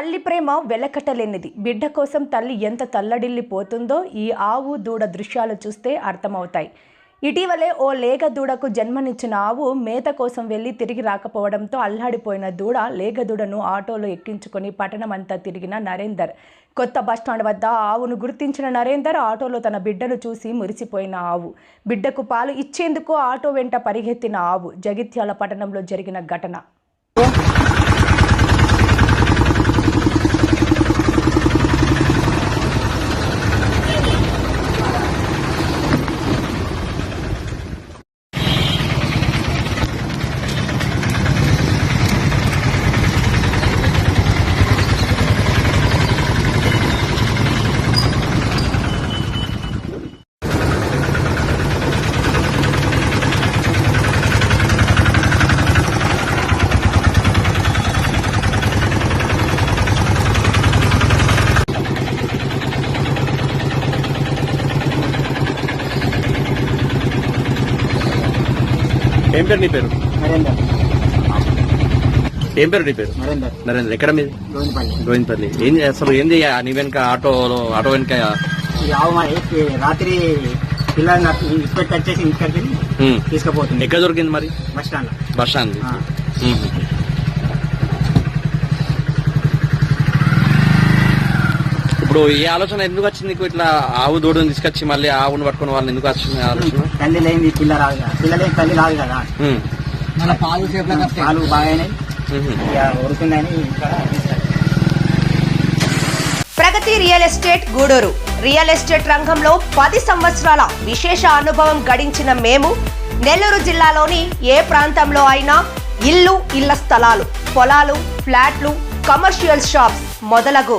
తల్లి ప్రేమ వెలకట్టలేనిది. బిడ్డ కోసం తల్లి ఎంత తల్లడిల్లిపోతుందో ఈ ఆవు దూడ దృశ్యాలు చూస్తే అర్థమవుతాయి. ఇటీవలే ఓ లేగ దూడకు జన్మనిచ్చిన ఆవు మేత కోసం వెళ్ళి తిరిగి రాకపోవడంతో అల్లాడిపోయిన దూడ లేగదూడను ఆటోలో ఎక్కించుకొని పట్టణమంతా తిరిగిన నరేందర్. కొత్త బస్టాండ్ వద్ద ఆవును గుర్తించిన నరేందర్ ఆటోలో తన బిడ్డను చూసి మురిసిపోయిన ఆవు. బిడ్డకు పాలు ఇచ్చేందుకు ఆటో వెంట పరిగెత్తిన ఆవు. జగిత్యాల పట్టణంలో జరిగిన ఘటన. ఏం పేరు నీ పేరు? నరేందర్. ఏం పేరు నీ పేరు? నరేందర్. నరేంద్ర ఎక్కడ మీది? గోవిందపల్లి. ఏం అసలు ఏంది నీ వెనక ఆటోలో ఆటో వెనక? రాత్రి నాకు ఇన్స్పెక్ట్ వచ్చేసి ఇంటికి ఉమ్, తీసుకుపోతుంది. ఎక్కడ దొరికింది మరి? బస్ స్టాండ్ బస్ స్టాండ్ ఇప్పుడు ఈ ఆలోచన ఎందుకు వచ్చింది? నీకు ఇట్లా ఆవు దూడని తీసుకొచ్చి మళ్ళీ ఆవును పట్టుకుని వాళ్ళని ఎందుకు వచ్చింది ఆలోచన? తల్లి లేని పిల్ల రాదు కదా. తల్లి రాదు కదా. మన పాలు పాలు బాగానే ఉరుకుందని. Pragati real estate Gudur. Real estate రంగంలో పది సంవత్సరాల విశేష అనుభవం గడించిన మేము నెల్లూరు జిల్లాలోని ఏ ప్రాంతంలో అయినా ఇల్లు ఇళ్ళ స్థలాలు పొలాలు ఫ్లాట్లు కమర్షియల్ షాప్స్ మొదలగు